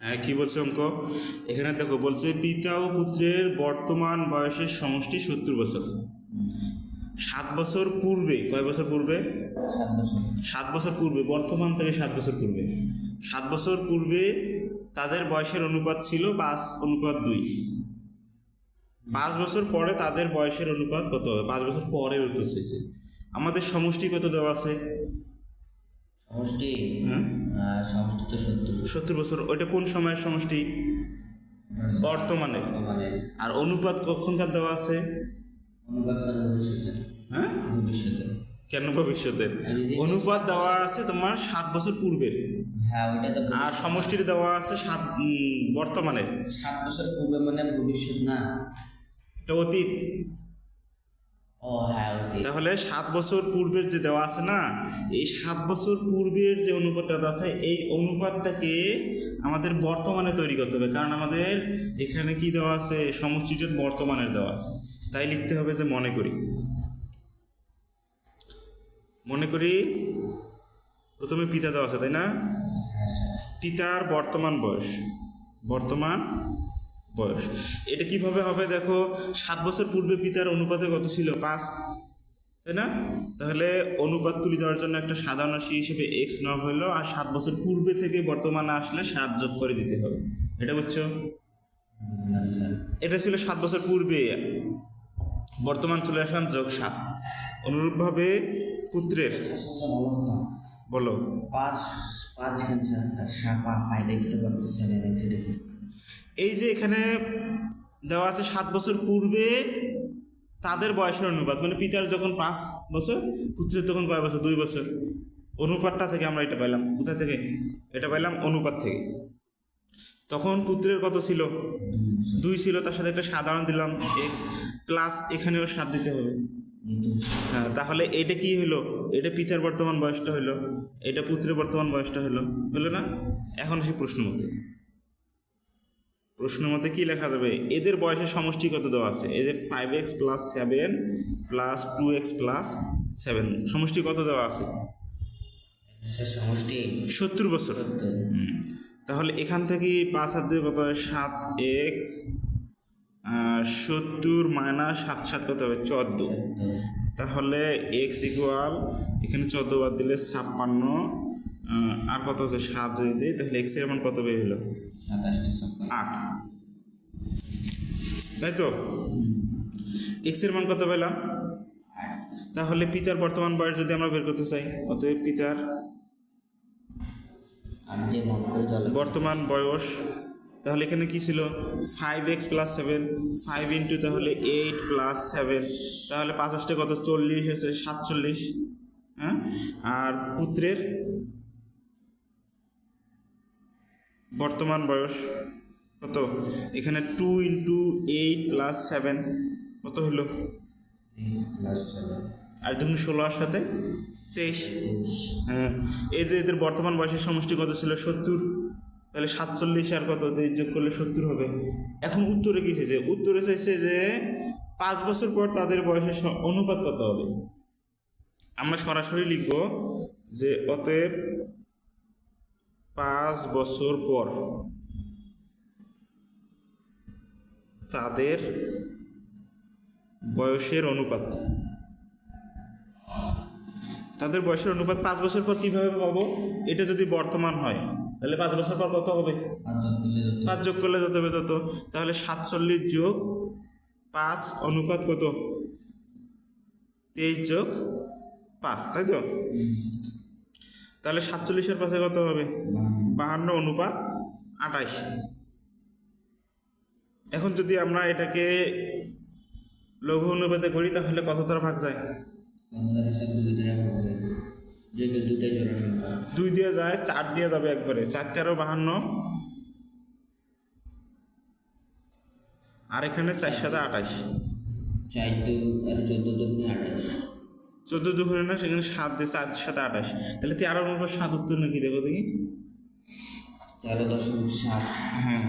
হ্যাঁ কি বলছে অঙ্ক? এখানে দেখো বলছে পিতা ও পুত্রের বর্তমান বয়সের সমষ্টি সত্তর বছর। সাত বছর পূর্বে কয় বছর পূর্বে? সাত বছর। পূর্বে বর্তমান থেকে সাত বছর পূর্বে। সাত বছর পূর্বে তাদের বয়সের অনুপাত ছিল পাঁচ অনুপাত দুই। পাঁচ বছর পরে তাদের বয়সের অনুপাত কত হবে? পাঁচ বছর পরের উত্তর শেষে আমাদের সমষ্টি কত দেওয়া আছে? সমষ্টি সমষ্টি তো সত্তর। সত্তর বছর ওইটা কোন সময়ের সমষ্টি? বর্তমানে। আর অনুপাত কখনকার দেওয়া আছে? অনুপাত হ্যাঁ? ভবিষ্যতে। কেন ভবিষ্যতের অনুপাত দেওয়া আছে তোমার সাত বছর পূর্বের। হ্যাঁ আর সমষ্টির দেওয়া আছে সাত বর্তমানে। সাত বছর পূর্বে মানে ভবিষ্যৎ না। এটা অতীত। ও হ্যাঁ অতীত তাহলে সাত বছর পূর্বের যে দেওয়া আছে না, এই সাত বছর পূর্বের যে অনুপাতটা আছে, এই অনুপাতটাকে আমাদের বর্তমানে তৈরি করতে হবে। কারণ আমাদের এখানে কি দেওয়া আছে? সমষ্টিটা বর্তমানের দেওয়া আছে। তাই লিখতে হবে যে মনে করি। মনে করি প্রথমে পিতা দেওয়া আছে, তাই না? পিতার বর্তমান বয়স। বর্তমান বয়স। এটা কীভাবে হবে? দেখো, সাত বছর পূর্বে পিতার অনুপাতে কত ছিল? পাঁচ। তাই না? তাহলে অনুপাত তুলে দেওয়ার জন্য একটা সাধারণ রাশি হিসেবে এক্স নেওয়া হলো আর সাত বছর পূর্বে থেকে বর্তমানে আসলে সাত যোগ করে দিতে হবে। এটা বুঝছ? এটা ছিল সাত বছর পূর্বে। বর্তমান চলে আসলাম যোগ সাত। অনুরূপভাবে পুত্রের বলো। পাঁচ পাঁচ এই যে এখানে দেওয়া আছে সাত বছর পূর্বে তাদের বয়সের অনুপাত মানে পিতার যখন পাঁচ বছর, পুত্রের তখন কয় বছর? দুই বছর। অনুপাতটা থেকে আমরা এটা পাইলাম। কোথা থেকে? এটা পাইলাম অনুপাত থেকে। তখন পুত্রের কত ছিল? দুই ছিল। তার সাথে একটা সাধারণ দিলাম এক্স প্লাস এখানেও সাত দিতে হবে। হ্যাঁ তাহলে এটা কি হলো? এটা পিতার বর্তমান বয়সটা হলো, এটা পুত্রের বর্তমান বয়সটা হলো হলো না? এখন আসি প্রশ্ন মতে। প্রশ্ন মতে কি লেখা যাবে? এদের বয়সের সমষ্টি কত দেওয়া আছে। এদের five x plus seven plus two x plus seven সমষ্টি কত দেওয়া আছে। সমষ্টি সত্তর বছর। তাহলে এখান থেকে পাঁচ হাত দিয়ে কত হয়? সাত এক্স সত্তর মাইনাস সাত সাত কত হবে? চোদ্দ। তাহলে এক্স ইকুয়াল এখানে চোদ্দ বাদ দিলে ছাপ্পান্ন আর কত আছে সাত যদি দিই তাহলে এক্সের মান কত বের হলো? আট। তাই তো? এক্সের মান কত পেলাম? তাহলে পিতার বর্তমান বয়স যদি আমরা বের করতে চাই অতএব পিতার বর্তমান বয়স তাহলে এখানে কি ছিল? Five x plus seven five into তাহলে এইট প্লাস সেভেন তাহলে পাঁচাশটা কত? চল্লিশ আছে সাতচল্লিশ হ্যাঁ? আর পুত্রের বর্তমান বয়স কত? এখানে two into eight plus seven কত হলো আর দেখুন ষোলোর সাথে তেইশ। তেইশ। হ্যাঁ। এই যে এদের বর্তমান বয়সের সমষ্টি কত ছিল? সত্তর। তাহলে সাতচল্লিশ আর কত? তেইশ যোগ করলে সত্তর হবে। এখন উত্তরে কি চাইছে? উত্তরে চাইছে যে পাঁচ বছর পর তাদের বয়সের অনুপাত কত হবে? আমরা সরাসরি লিখব যে অতএব পাঁচ বছর পর তাদের বয়সের অনুপাত। তাদের বয়সের অনুপাত পাঁচ বছর পর কীভাবে পাবো? এটা যদি বর্তমান হয় তাহলে পাঁচ বছর পর কত হবে? পাঁচ যোগ করলে যত। হবে তত। তাহলে সাতচল্লিশ যোগ পাঁচ অনুপাত কত? তেইশ যোগ পাঁচ তাই তো? তাহলে সাতচল্লিশের পাশে কত হবে? বাহান্ন অনুপাত আঠাইশ এখন যদি আমরা এটাকে লঘু অনুপাতে করি, তাহলে কত তার ভাগ যায়? দুই দিয়ে যায়, চার দিয়ে যাবে একবারে। চার তেরো বাহান্ন। আর এখানে চার সাথে আঠাশ। চার চোদ্দ আঠাশ। চোদ্দ ঘরে না সেখানে সাত দিয়ে চার সাত আঠাশ। তাহলে তেরো নম্বর সাত উত্তর নাকি দেখো দেখি? তেরো দশমিক সাত। হ্যাঁ।